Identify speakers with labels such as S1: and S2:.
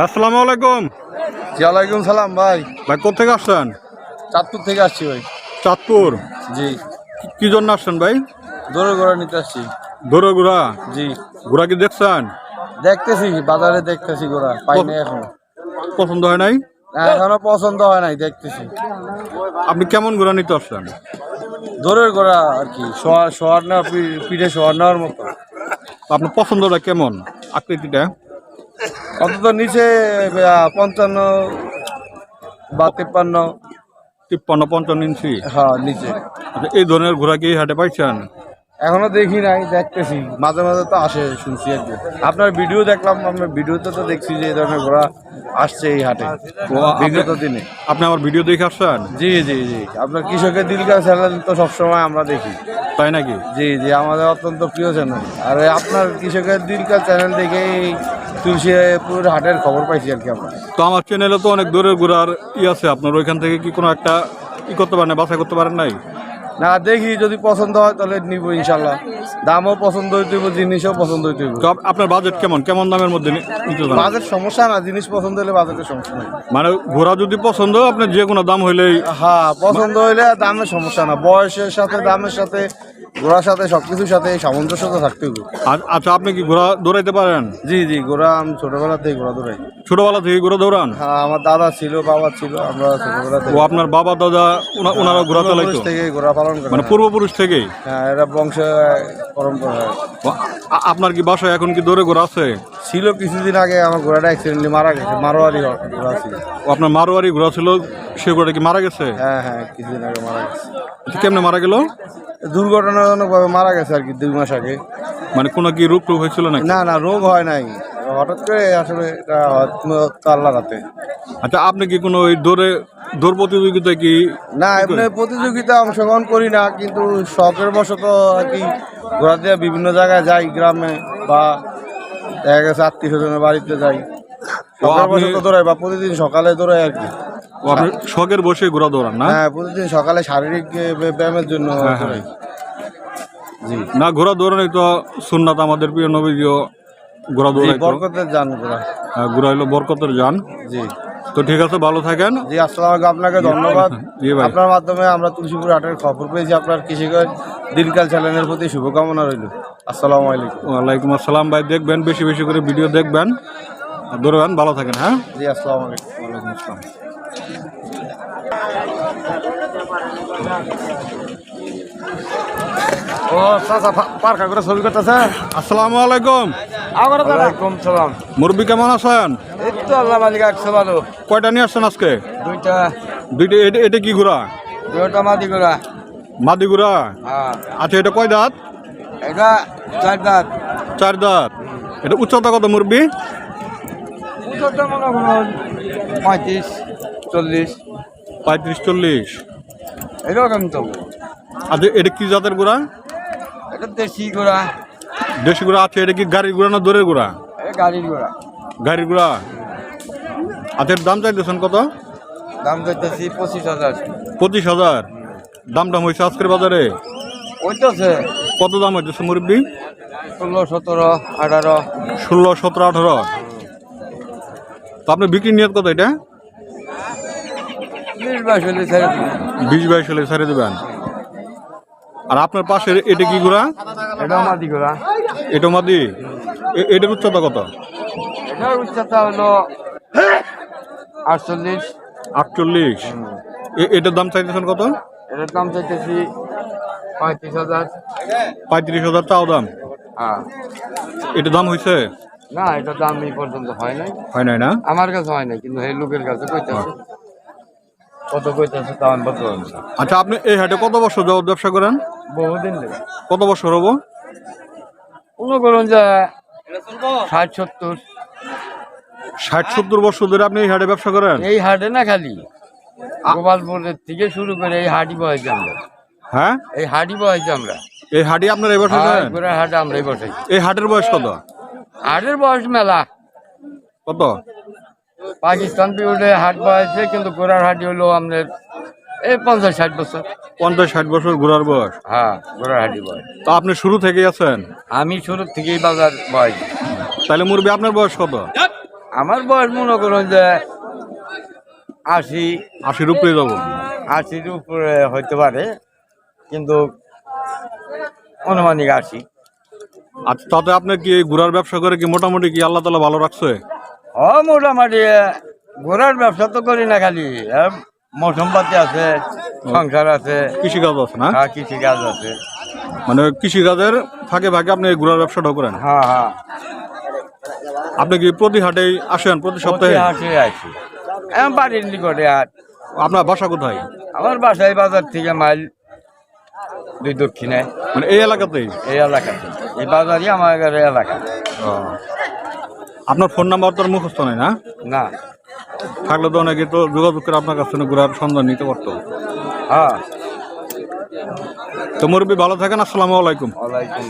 S1: আসসালামু আলাইকুম।
S2: জি ওয়ালাইকুম সালাম ভাই।
S1: ভাই কোথেকে আসছেন?
S2: চাঁদপুর থেকে আসছি ভাই।
S1: চাঁদপুর?
S2: জি।
S1: কি- জন্য আসছেন ভাই?
S2: দৌড়ে ঘোড়া নিতে আসছি।
S1: দৌড়ে ঘোড়া
S2: জি।
S1: ঘোড়া কি দেখছেন?
S2: দেখতেছি বাজারে দেখতেছি ঘোড়া পাই নাই এখনও।
S1: পছন্দ হয় নাই?
S2: এখনও পছন্দ হয় নাই দেখতেছি।
S1: আপনি কেমন ঘোড়া নিতে আসছেন?
S2: দৌড়ের ঘোড়া আর কি শোয়ার পিঠে শোয়ার নেওয়ার মতো।
S1: আপনার পছন্দটা কেমন আকৃতিটা?
S2: অন্তত নিচে পঞ্চান্ন বা তিপ্পান্ন।
S1: তিপ্পান্ন পঞ্চান্ন ইঞ্চি?
S2: হ্যাঁ নিচে।
S1: আচ্ছা, এই ধরনের ঘোরা কি হাটে পাইছেন?
S2: এখনও দেখি নাই দেখতেছি। মাঝে মাঝে তো আসে শুনছি আর কি। আপনার ভিডিও দেখলাম আমরা ভিডিওতে তো দেখছি যে এই ধরনের ঘোড়া আসছে এই হাটে। বিগত দিনে।
S1: আপনি আমার ভিডিও দেখে আসছেন?
S2: জি জি জি। আপনার কৃষকের দিলকার চ্যানেল তো সবসময় আমরা দেখি।
S1: তাই নাকি?
S2: জি জি আমাদের অত্যন্ত প্রিয় চ্যানেল। আর আপনার কৃষকের দিলকার চ্যানেল দেখেই তুলসীপুর হাটের খবর পাইছি আর কি আমরা।
S1: তো আমার চ্যানেলে তো অনেক দূরের ঘোড়ার ই আছে। আপনার ওইখান থেকে কি কোনো একটা ই করতে পারেন বাছাই করতে পারেন নাই?
S2: না দেখি যদি পছন্দ হয় তাহলে নিব ইনশাল্লাহ দামও পছন্দ হইতে হইব জিনিসও পছন্দ হইতে হইব।
S1: আপনার বাজেট কেমন? কেমন দামের মধ্যে?
S2: বাজেট সমস্যা না জিনিস পছন্দ হলে বাজেটের সমস্যা নেই।
S1: মানে ঘোড়া যদি পছন্দ হয়, আপনার যে কোনো দাম হইলেই
S2: হ্যাঁ পছন্দ হইলে দামের সমস্যা না। বয়সের সাথে দামের সাথে ঘোড়ার সাথে সবকিছুর সাথে সামঞ্জস্যতা থাকতে হবে।
S1: আচ্ছা আপনি কি ঘোড়া দৌড়াইতে পারেন?
S2: জি জি ঘোড়া আমি ছোটবেলা থেকে ঘোড়া দৌড়াই।
S1: ছোটবেলা থেকে ঘোড়া দৌড়ান?
S2: হ্যাঁ আমার দাদা ছিল বাবা ছিল আমরা ছোটবেলা
S1: ও
S2: থেকে
S1: আপনার বাবা দাদা ওনা- ওনারা ঘোড়া চালাইতো?
S2: পূর্বপুরুষ থেকে ঘোড়া পালন করে।
S1: মানে পূর্বপুরুষ থেকেই?
S2: হ্যাঁ এটা বংশ পরম্পরা
S1: আ- আপনার কি বাসায় এখন কি দৌড়ে ঘোড়া আছে?
S2: ছিল কিছুদিন আগে আমার ঘোড়াটা অ্যাক্সিডেন্টলি মারা গেছে মারোয়ারি ঘোড়া ছিল।
S1: ও আপনার মারোয়ারি ঘোড়া ছিল সে ঘোড়া কি মারা গেছে?
S2: হ্যাঁ হ্যাঁ কিছুদিন আগে মারা গেছে।
S1: কেমনে মারা গেল?
S2: দুর্ঘটনাজনকভাবে মারা গেছে আর কি দুই মাস আগে।
S1: মানে কোনো কি রূপ টুপ হয়েছিল নাকি?
S2: না না রোগ হয় নাই। হঠাৎ করে আসলে এটা হয়তো আল্লাহ রাতে।
S1: আচ্ছা আপনি কি কোনো ওই দৌড়ে দৌড় প্রতিযোগিতায় কি
S2: না এমনি প্রতিযোগিতা অংশগ্রহণ করি না কিন্তু শখের বশত আর কি ঘোরা দিয়ে বিভিন্ন জায়গায় যাই গ্রামে বা দেখা গেছে আত্মীয় স্বজনের বাড়িতে যাই। শখের
S1: আপনি-
S2: বশত দৌড়াই বা প্রতিদিন সকালে দৌড়াই আর কি।
S1: ও আপনি শখের বসে ঘোড়া দৌড়ান না?
S2: হ্যাঁ প্রতিদিন সকালে শারীরিক ব্যায়ামের জন্য
S1: হ্যাঁ,
S2: দৌড়াই। জি।
S1: না ঘোড়া দৌড়ানোই তো সুন্নাত আমাদের প্রিয় নবীজিও ঘোড়া
S2: জি বরকতের যান ঘোরা।
S1: হ্যাঁ, হলো বরকতের যান।
S2: জি।
S1: তো ঠিক আছে ভালো থাকেন।
S2: জি আসসালামু আপনাকে ধন্যবাদ। আপনার মাধ্যমে আমরা তুলসীপুর হাটের খবর পেয়েছি আপনার কৃষিকাজ দিনকাল চ্যানেলের প্রতি শুভকামনা রইল। আসসালামু আলাইকুম।
S1: ওয়ালাইকুম আসসালাম ভাই দেখবেন বেশি বেশি করে ভিডিও দেখবেন। আর দৌড়াবেন ভালো থাকেন হ্যাঁ?
S2: জি আসসালামু আলাইকুম।
S1: ওয়ালাইকুম আসসালাম।
S2: ও চাচা পার্কা করে ছবি করতেছে?
S1: আসসালামু আলাইকুম।
S2: ওয়ালাইকুম সালাম।
S1: মুরব্বী কেমন আছেন?
S2: এই তো আল্লাহ মালিক একশো ভালো।
S1: কয়টা নিয়ে আসছেন আজকে?
S2: দুইটা।
S1: দুইটা এটা এটা কি ঘোড়া?
S2: দুইটা মাদি গোড়া
S1: মাদি ঘোড়া?
S2: হ্যাঁ।
S1: আচ্ছা এটা কয় দাঁত?
S2: এটা চার দাঁত।
S1: চার দাঁত। এটা উচ্চতা কত মুরব্বী?
S2: উচ্চতা মনে পঁয়ত্রিশ চল্লিশ।
S1: পঁয়ত্রিশ চল্লিশ।
S2: এরকম তো।
S1: আচ্ছা এটা কি জাতের ঘোড়া
S2: এটা দেশি গোড়া।
S1: দেশি ঘোড়া আছে এটা কি গাড়ির ঘোড়া না দৌড়ের ঘোড়া
S2: গাড়ির গোড়া।
S1: গাড়ির ঘোড়া আচ্ছা দাম চাইতেছেন কত?
S2: দাম চাইতেছি পঁচিশ হাজার।
S1: পঁচিশ হাজার। দাম দাম হয়েছে আজকের বাজারে। কত দাম হইতেছে মুরব্বী?
S2: ষোলো সতেরো আঠারো।
S1: ষোলো সতেরো আঠারো। তো আপনি বিক্রি নিয়ত কত এটা?
S2: বিশ বাইশ হলে ছেড়ে দিন
S1: বিশ বাইশ হলে ছেড়ে দেবেন। আর আপনার পাশের এটা কি ঘোড়া
S2: এটা মাদি গোড়া।
S1: এটা মাদি? এটার উচ্চতা কত?
S2: এটার উচ্চতা হলো আটচল্লিশ।
S1: আটচল্লিশ। এটার দাম চাইতেছেন কত?
S2: এটার দাম চাইতেছি পঁয়ত্রিশ হাজার।
S1: পঁয়ত্রিশ হাজার তাও দাম?
S2: হ্যাঁ।
S1: এটা দাম হয়েছে
S2: না এটা দাম এই পর্যন্ত হয় নাই।
S1: হয় নাই না?
S2: আমার কাছে হয় নাই কিন্তু এই লোকের কাছে কইতেছে। কত কইতেছে তা আমি বলতে
S1: আচ্ছা আপনি এই হাটে কত বছর যাবত ব্যবসা করেন?
S2: বহুদিন ধরে।
S1: কত বছর হব?
S2: মনে করুন যে ষাট সত্তর।
S1: ষাট সত্তর বছর ধরে আপনি এই হাটে ব্যবসা করেন?
S2: এই হাটে না খালি। গোপালপুরের থেকে শুরু করে এই হাটই বয়েছি আমরা
S1: হ্যাঁ?
S2: এই হাটি বয়েছি আমরা।
S1: এই হাটে আপনার এই করেন
S2: গোড়ার হাটে আমরাই বসাই
S1: এই হাটের বয়স কত?
S2: হাটের বয়স মেলা।
S1: কত?
S2: পাকিস্তান পিরিয়ডে হাট বয়েছে কিন্তু গোড়ার হাটি হলো আমাদের
S3: এই পঞ্চাশ ষাট বছর।
S1: পঞ্চাশ ষাট বছর ঘোরার বয়স।
S3: হ্যাঁ গোড়াহাটি বয়
S1: তা আপনি শুরু থেকেই আছেন?
S3: আমি শুরু থেকেই বাজার বয়।
S1: তাহলে মুরবি আপনার বয়স কত?
S3: আমার বয়স মনে করুন যে আশি।
S1: আশির উপরে যাব।
S3: আশির উপরে হইতে পারে। কিন্তু অনুমানিক আশি।
S1: আচ্ছা তাতে আপনি কি ঘোরার ব্যবসা করে কি মোটামুটি কি আল্লাহ তালা ভালো রাখছে?
S3: ও মোটামুটি ঘোড়ার ব্যবসা তো করি না খালি। মৌসুমপাতি আছে সংসার আছে।
S1: কৃষিকাজ আছে না?
S3: হ্যাঁ কৃষি কাজ আছে।
S1: মানে কৃষিকাজের ফাঁকে ফাঁকে আপনি ঘোরার ব্যবসাটাও করেন?
S3: হ্যাঁ হ্যাঁ।
S1: আপনি কি প্রতি হাটেই আসেন প্রতি সপ্তাহে?
S3: আছি এখন বাড়ির নিকটে হাট।
S1: আপনার বাসা কোথায়?
S3: আমার বাসায় বাজার থেকে মাইল দুই দক্ষিণে।
S1: মানে এই এলাকাতেই?
S3: এই এলাকাতে। এই বাজারই আমার এলাকা।
S1: আপনার ফোন নাম্বার তো আর মুখস্থ নাই না?
S3: না।
S1: থাকলে তো অনেকে তো যোগাযোগ করে আপনার কাছ থেকে ঘোরার সন্ধান নিতে পারতো।
S3: হ্যাঁ।
S1: তো মুরব্বী ভালো থাকেন আসসালামু আলাইকুম।
S3: ওয়ালাইকুম।